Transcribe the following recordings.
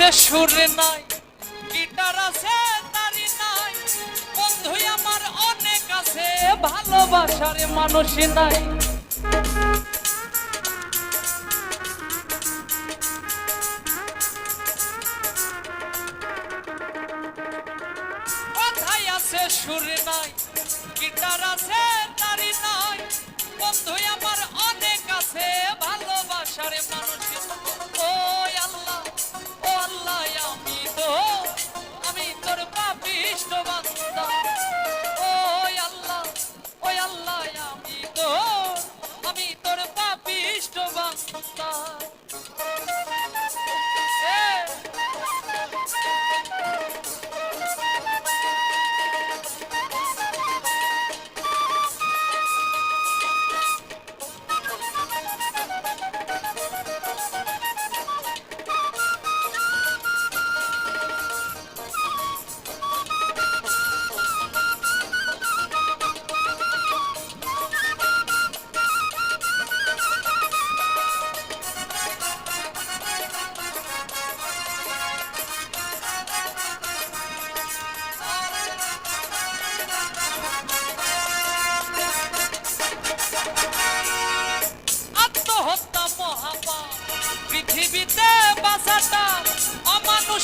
আছে সুর নাই, গিটার আছে, তারি নাই। বন্ধু, আমার অনেক আছে, ভালোবাসার মানুষ নাই। আছে, সুর নাই, গিটার আছে, তারি নাই। বন্ধু, আমার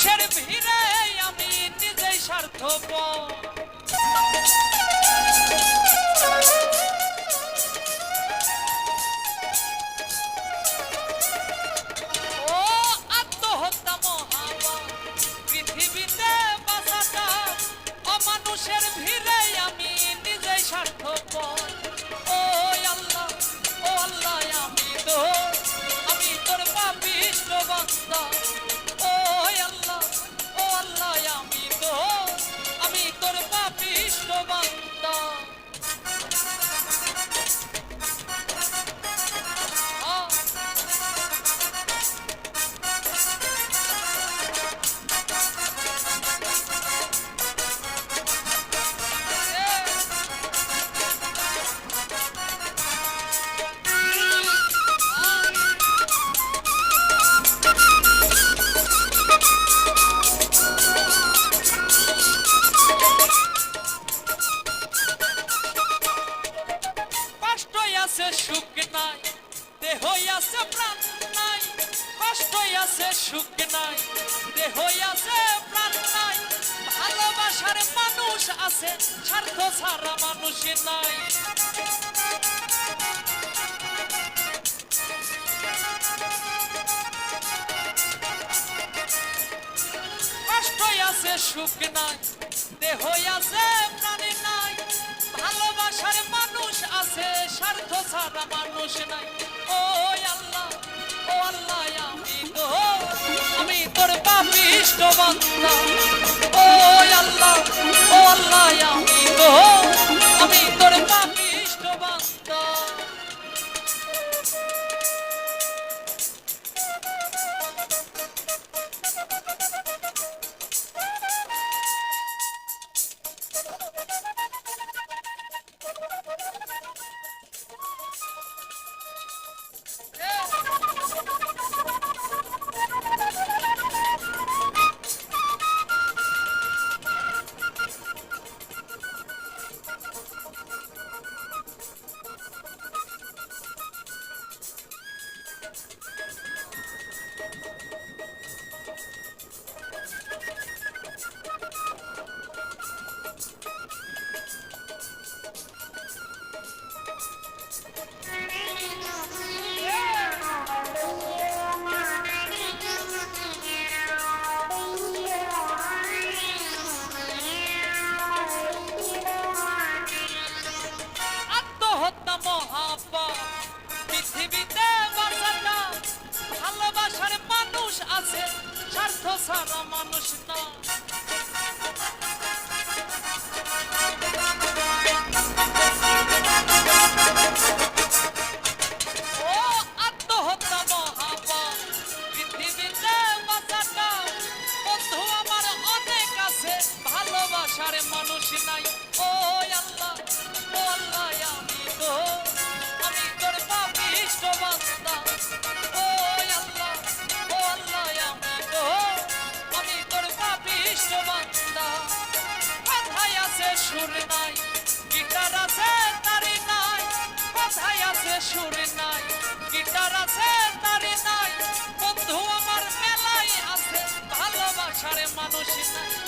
অমানুষের ভিড়ে আমি নিজেই স্বার্থপর। আছে সুখ নাই দেহ আছে প্রাণ নাই কষ্ট আছে সুখ নাই দেহ আছে প্রাণ নাই। ভালোবাসার মানুষ আছে, স্বার্থ ছাড়া মানুষ নাই। কষ্ট আছে, সুখ নাই দেহ আছে প্রাণী নাই। ভালোবাসার আছে স্বার্থ ছাড়া মানুষ নাই। ও আল্লাহ ও আল্লাহ, আমি তো, আমি তোর পাপিষ্ট বান্দা ও আল্লাহ ও আল্লাহ, আমি তো আছে মানুষ না সুর নাই গিটার আছে তারে নাই। বন্ধু আমার মেলায় আছে ভালোবাসার মানুষ নাই।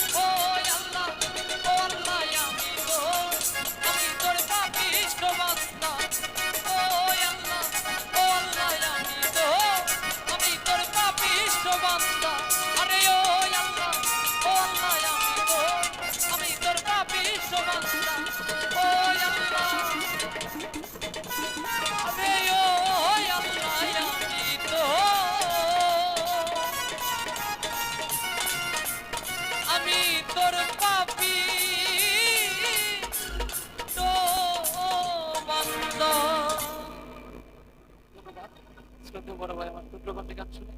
ছোট বড় ভাই আমার টুকরো কণ্ঠে গান শুনে